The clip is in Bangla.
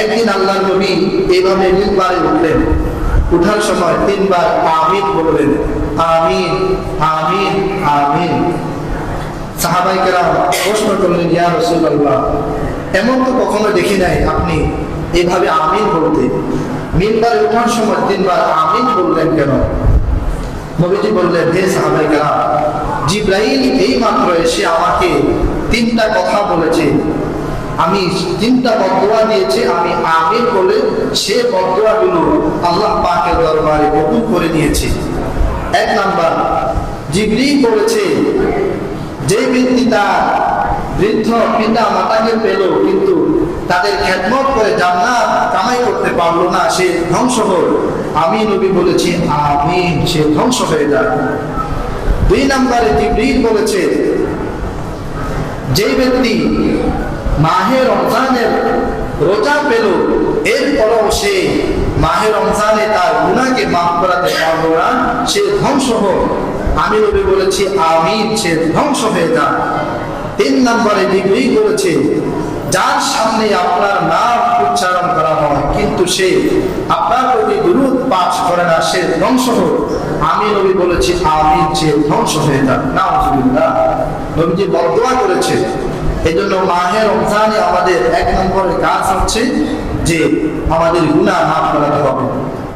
একদিন আল্লাহ নবী এইভাবে মিম্বারে উঠলেন। উঠার সময় তিনবার আমিন বললেন। আমিন আমিন আমিন। সাহাবাইকেরা প্রশ্ন করলেন, ইয়া রসুল্লাহ এমন তো কখনো দেখি নাই আপনি এইভাবে আমিন বলতে। মিনবারে উঠার সময় তিনবার আমিন বললেন কেন? নবীজি বললেন, হে সাহাবাইকেরা জিব্রাইল এই মাত্র এসে আমাকে তিনটা কথা বলেছে। আমি তিনটা বদোয়া দিয়েছে, আমি আমিন বলে সে বদোয়াগুলো আল্লাহ পাকের দরবারে কবুল করে নিয়েছি। এক নাম্বার, জিবরিল বলেছে, যে ব্যক্তি তার বৃদ্ধ পিতা মাতাকে পেল, কিন্তু তাদের খেদমত করে জান্নাত কামাই করতে পারল না, সে ধ্বংস হল। আমি নবী বলেছি আমি সে ধ্বংস হয়ে যাক। দুই নম্বরে জিবরিল বলেছে, যে ব্যক্তি মাহে রমজানের রোজা পেল। এরপরও সে মাহে রমজানে তার গুণাকে মাফ করাতে পারল না। সে ধ্বংস হোক। আমি নবী বলেছি, আমিন, সে ধ্বংস হয়ে যাক। তিন নম্বরে ডিগ্রি করেছে, যার সামনে আপনার নাম উচ্চারণ করা হয়, কিন্তু সে আপনার প্রতি দুরুদ পাঠ করে না, সে ধ্বংস হোক। আমি নবী বলেছি, আমিন, সে ধ্বংস হয়ে যাক। না নবীজি বদোয়া করেছে এই জন্য মাহে রমজানে আমাদের এক নম্বরের কাজ হচ্ছে যে আমাদের গুণা মাফ করাতে হবে।